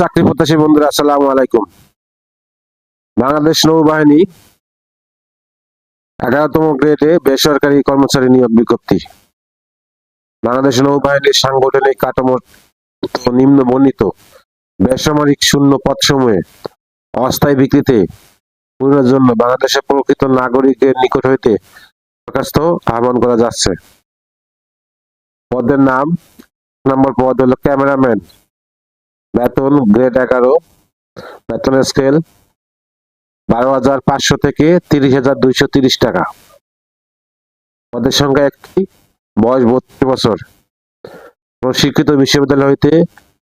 চাকরি প্রত্যাশী বন্ধুরা, আসসালামু আলাইকুম। বাংলাদেশ নৌবাহিনী এগারোতম গ্রেডে বেসরকারি কর্মচারী নিয়োগ বিজ্ঞপ্তি। বাংলাদেশ নৌবাহিনীর সাংগঠনিক কাঠামো নিম্ন বর্ণিত বেসামরিক শূন্য পদসমূহে অস্থায়ী বিক্রিতে পূরণের জন্য বাংলাদেশের প্রকৃত নাগরিকের নিকট হইতে দরখাস্ত আহ্বান করা যাচ্ছে। পদের নাম নম্বর পদ হলো ক্যামেরাম্যান। বেতন গ্রেড এগারো। বেতন স্কেল বারো হাজার পাঁচশো থেকে তিরিশ হাজার দুইশো তিরিশ টাকা। পদের সংখ্যা একটি, বয়স বত্রিশ বছর। প্রশিক্ষিত বিশ্ববিদ্যালয় হইতে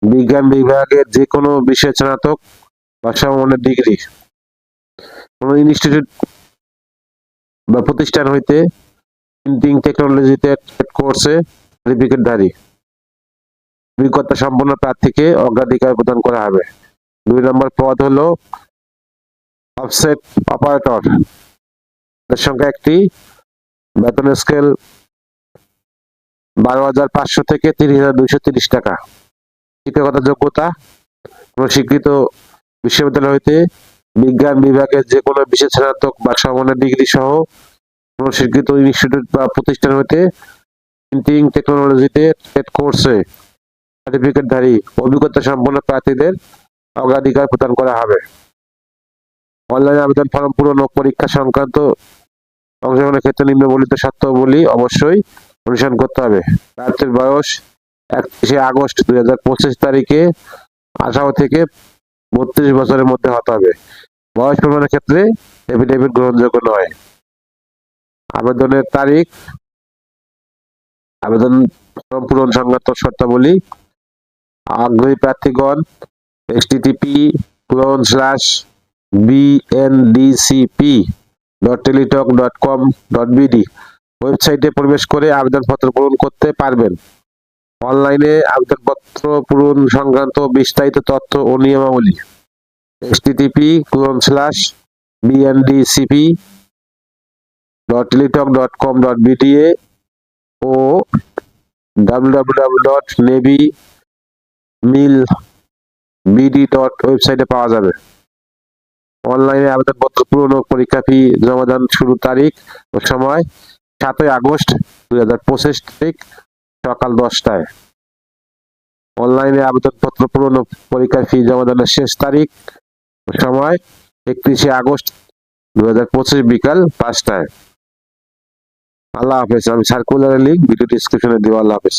বিজ্ঞান বিভাগের যে কোনো বিষয় স্নাতক বা সমমানের ডিগ্রি। কোনো ইনস্টিটিউট বা প্রতিষ্ঠান হইতে প্রিন্টিং টেকনোলজিতে কোর্সে সার্টিফিকেটধারী অভিজ্ঞতা সম্পন্ন প্রার্থীকে অগ্রাধিকার প্রদান করা হবে। দুই নম্বর পদ হলো অফসেট অপারেটর সংখ্যা একটি বেতনের স্কেল বারো হাজার পাঁচশো থেকে তিরিশ হাজার দুইশো তিরিশ টাকা। শিক্ষাগত যোগ্যতা কোন স্বীকৃত বিশ্ববিদ্যালয় হইতে বিজ্ঞান বিভাগের যে কোনো বিশেষ স্নাতক বা সমমানের ডিগ্রি সহ কোন স্বীকৃত ইনস্টিটিউট বা প্রতিষ্ঠান হইতে প্রিন্টিং টেকনোলজিতে কোর্সে সার্টিফিকেটধারী অভিজ্ঞতা সম্পন্ন প্রার্থীদের অগ্রাধিকার প্রদান করা হবে। অনলাইন আবেদন ফর্ম পূরণ ও পরীক্ষা সংক্রান্ত অংশগ্রহণের ক্ষেত্রে নিম্নবর্ণিত শর্তাবলী অবশ্যই অনুসরণ করতে হবে। প্রার্থীর বয়স একত্রিশে আগস্ট দুই হাজার পঁচিশ তারিখে আঠারো থেকে বত্রিশ বছরের মধ্যে হতে হবে। বয়স প্রমাণের ক্ষেত্রে এফিডেভিট গ্রহণযোগ্য নয়। আবেদনের তারিখ, আবেদন পূরণ সংক্রান্ত শর্তাবলী আগ্রহী প্রার্থীগণ http colon slash bndcp dot Teletalk dot com dot BD ওয়েবসাইটে প্রবেশ করে আবেদনপত্র পূরণ করতে পারবেন। অনলাইনে আবেদনপত্র পূরণ সংক্রান্ত বিস্তারিত তথ্য ও নিয়মাবলী http colon slash bndcp dot Teletalk dot com dot BDA ও www dot navy mil BD dot ওয়েবসাইটে পাওয়া যাবে। অনলাইনে আবেদনপত্র পূরণ পরীক্ষা ফি জমাদান শুরু তারিখ ও সময় সাতই আগস্ট দুই হাজার পঁচিশ তারিখ সকাল দশটায়। অনলাইনে আবেদনপত্র পূরণ ও পরীক্ষার ফি জমাদানের শেষ তারিখ ও সময় একত্রিশে আগস্ট দুই হাজার পঁচিশ বিকাল পাঁচটায়। আল্লাহ হাফেজ, আমি সার্কুলারের লিঙ্ক ভিডিও ডিসক্রিপশনে দিব, আল্লাহ হাফেজ।